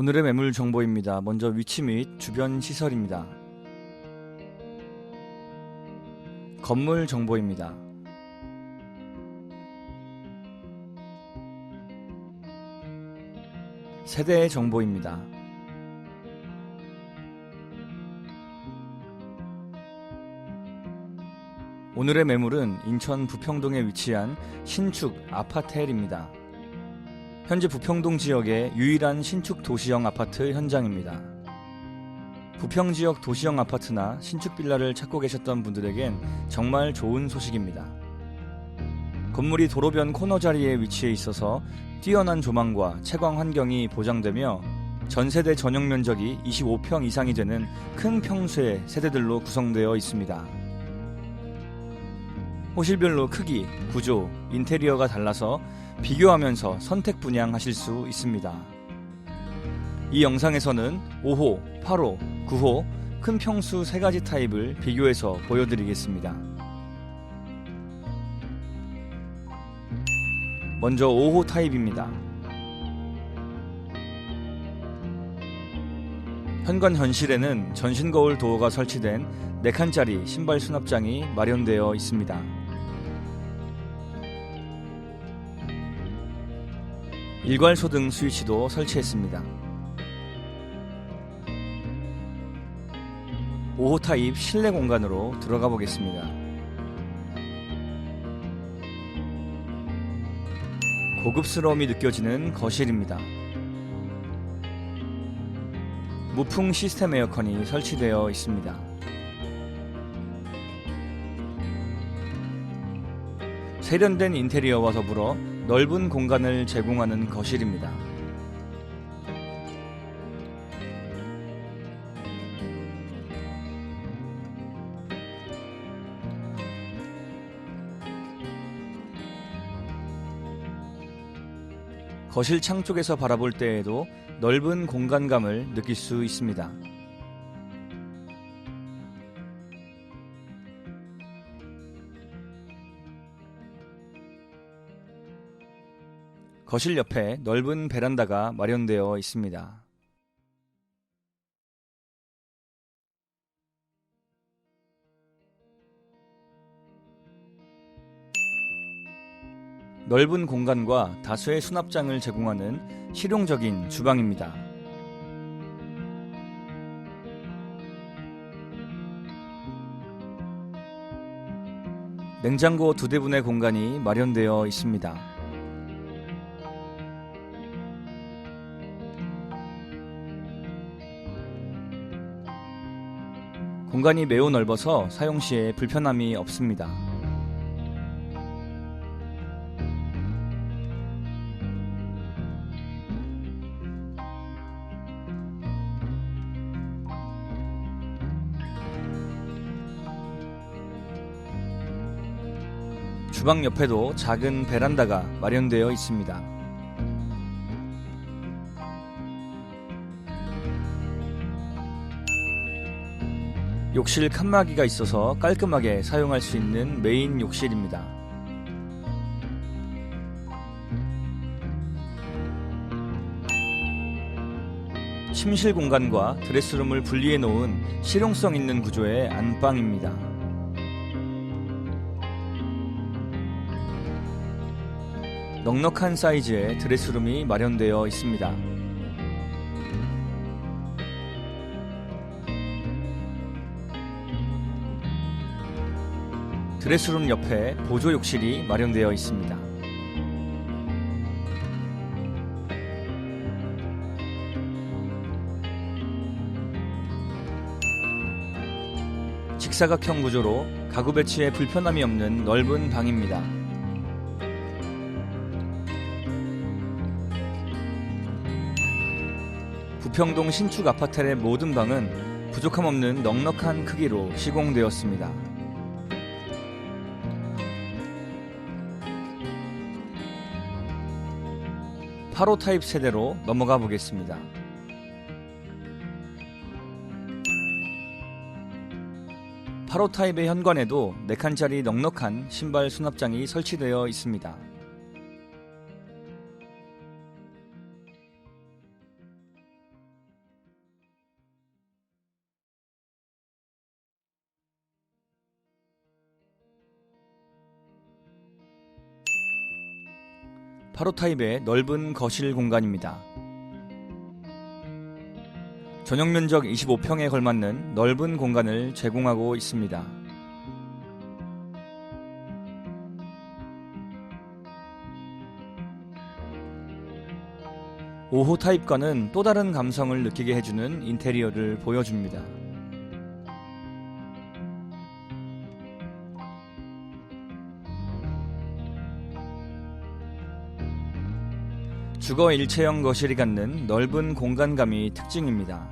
오늘의 매물 정보입니다. 먼저 위치 및 주변 시설입니다. 건물 정보입니다. 세대 정보입니다. 오늘의 매물은 인천 부평동에 위치한 신축 아파텔입니다. 현재 부평동 지역의 유일한 신축 도시형 아파트 현장입니다. 부평 지역 도시형 아파트나 신축 빌라를 찾고 계셨던 분들에겐 정말 좋은 소식입니다. 건물이 도로변 코너 자리에 위치해 있어서 뛰어난 조망과 채광 환경이 보장되며 전세대 전용 면적이 25평 이상이 되는 큰 평수의 세대들로 구성되어 있습니다. 호실별로 크기, 구조, 인테리어가 달라서 비교하면서 선택 분양하실 수 있습니다. 이 영상에서는 5호, 8호, 9호 큰 평수 세 가지 타입을 비교해서 보여드리겠습니다. 먼저 5호 타입입니다. 현관 현실에는 전신 거울 도어가 설치된 4칸짜리 신발 수납장이 마련되어 있습니다. 일괄 소 등 스위치도 설치했습니다. 5호 타입 실내 공간으로 들어가 보겠습니다. 고급스러움이 느껴지는 거실입니다. 무풍 시스템 에어컨이 설치되어 있습니다. 세련된 인테리어와 더불어 넓은 공간을 제공하는 거실입니다. 거실 창 쪽에서 바라볼 때에도 넓은 공간감을 느낄 수 있습니다. 거실 옆에 넓은 베란다가 마련되어 있습니다. 넓은 공간과 다수의 수납장을 제공하는 실용적인 주방입니다. 냉장고 두 대분의 공간이 마련되어 있습니다. 공간이 매우 넓어서 사용 시에 불편함이 없습니다. 주방 옆에도 작은 베란다가 마련되어 있습니다. 욕실 칸막이가 있어서 깔끔하게 사용할 수 있는 메인 욕실입니다. 침실 공간과 드레스룸을 분리해 놓은 실용성 있는 구조의 안방입니다. 넉넉한 사이즈의 드레스룸이 마련되어 있습니다. 드레스룸 옆에 보조 욕실이 마련되어 있습니다. 직사각형 구조로 가구 배치에 불편함이 없는 넓은 방입니다. 부평동 신축 아파텔의 모든 방은 부족함 없는 넉넉한 크기로 시공되었습니다. 8호 타입 세대로 넘어가 보겠습니다. 8호 타입의 현관에도 4칸짜리 넉넉한 신발 수납장이 설치되어 있습니다. 8호 타입의 넓은 거실 공간입니다. 전용 면적 25평에 걸맞는 넓은 공간을 제공하고 있습니다. 5호 타입과는 또 다른 감성을 느끼게 해주는 인테리어를 보여줍니다. 주거 일체형 거실이 갖는 넓은 공간감이 특징입니다.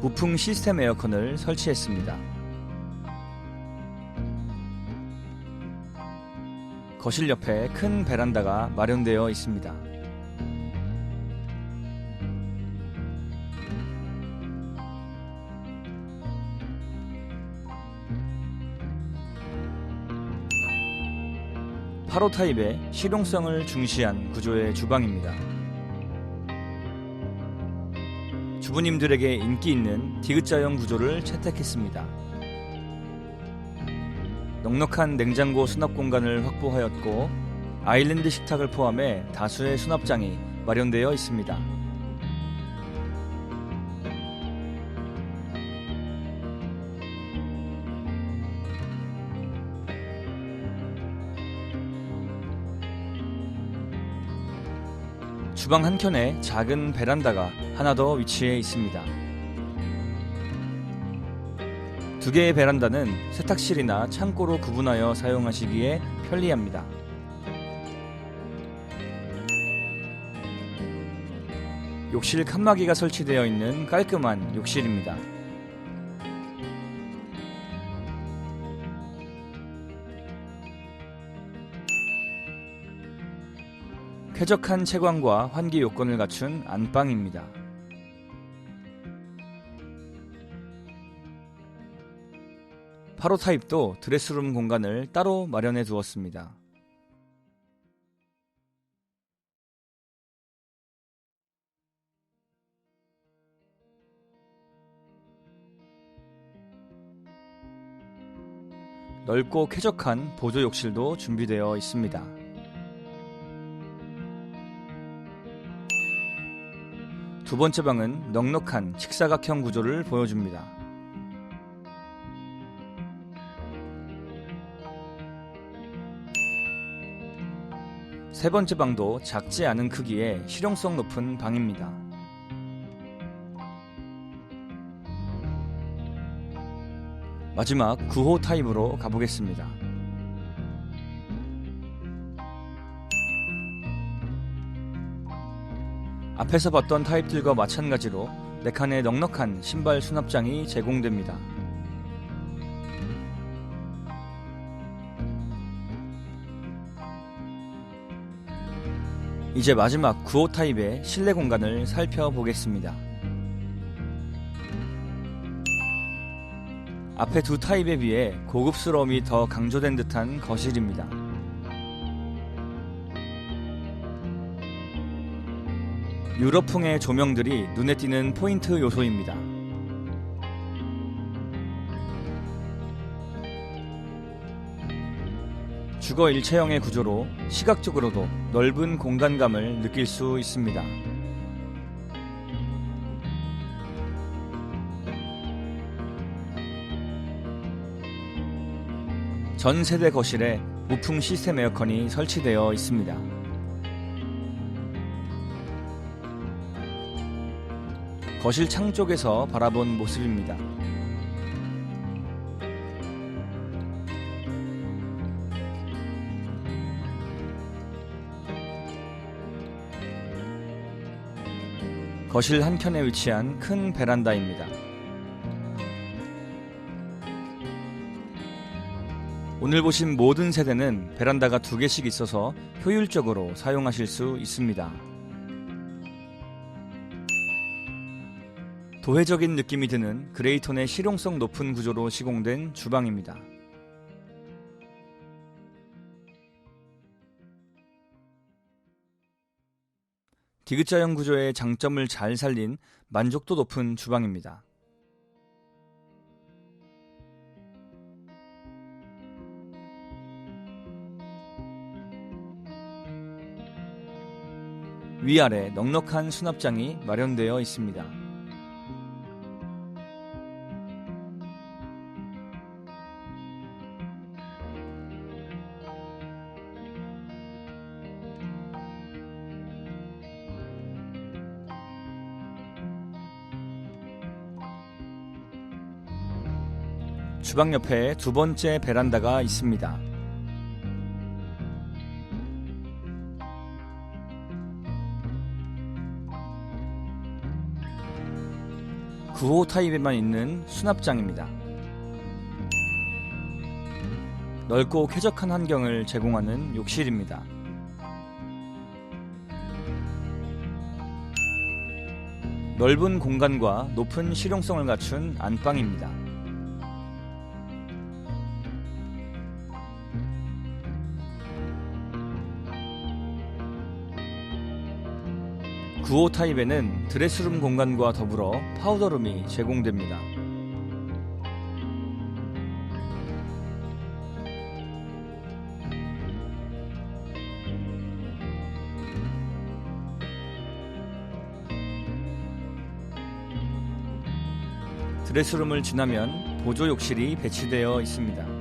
무풍 시스템 에어컨을 설치했습니다. 거실 옆에 큰 베란다가 마련되어 있습니다. 파로 타입의 실용성을 중시한 구조의 주방입니다. 주부님들에게 인기 있는 디귿자형 구조를 채택했습니다. 넉넉한 냉장고 수납 공간을 확보하였고 아일랜드 식탁을 포함해 다수의 수납장이 마련되어 있습니다. 주방 한켠에 작은 베란다가 하나 더 위치해 있습니다. 두 개의 베란다는 세탁실이나 창고로 구분하여 사용하시기에 편리합니다. 욕실 칸막이가 설치되어 있는 깔끔한 욕실입니다. 쾌적한 채광과 환기 요건을 갖춘 안방입니다. 파로 타입도 드레스룸 공간을 따로 마련해 두었습니다. 넓고 쾌적한 보조 욕실도 준비되어 있습니다. 두 번째 방은 넉넉한 직사각형 구조를 보여줍니다. 세 번째 방도 작지 않은 크기의 실용성 높은 방입니다. 마지막 9호 타입으로 가보겠습니다. 앞에서 봤던 타입들과 마찬가지로 4칸의 넉넉한 신발 수납장이 제공됩니다. 이제 마지막 9호 타입의 실내 공간을 살펴보겠습니다. 앞에 두 타입에 비해 고급스러움이 더 강조된 듯한 거실입니다. 유럽풍의 조명들이 눈에 띄는 포인트 요소입니다. 주거 일체형의 구조로 시각적으로도 넓은 공간감을 느낄 수 있습니다. 전 세대 거실에 무풍 시스템 에어컨이 설치되어 있습니다. 거실 창 쪽에서 바라본 모습입니다. 거실 한켠에 위치한 큰 베란다입니다. 오늘 보신 모든 세대는 베란다가 두 개씩 있어서 효율적으로 사용하실 수 있습니다. 도회적인 느낌이 드는 그레이톤의 실용성 높은 구조로 시공된 주방입니다. 디귿자형 구조의 장점을 잘 살린 만족도 높은 주방입니다. 위아래 넉넉한 수납장이 마련되어 있습니다. 주방 옆에 두 번째 베란다가 있습니다. 9호 타입에만 있는 수납장입니다. 넓고 쾌적한 환경을 제공하는 욕실입니다. 넓은 공간과 높은 실용성을 갖춘 안방입니다. 구호 타입에는 드레스룸 공간과 더불어 파우더룸이 제공됩니다. 드레스룸을 지나면 보조 욕실이 배치되어 있습니다.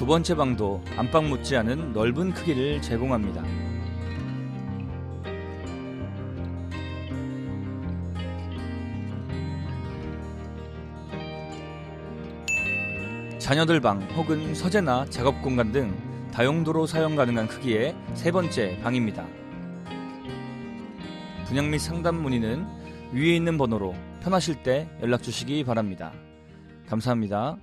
두 번째 방도 안방 못지 않은 넓은 크기를 제공합니다. 자녀들 방 혹은 서재나 작업 공간 등 다용도로 사용 가능한 크기의 세 번째 방입니다. 분양 및 상담 문의는 위에 있는 번호로 편하실 때 연락 주시기 바랍니다. 감사합니다.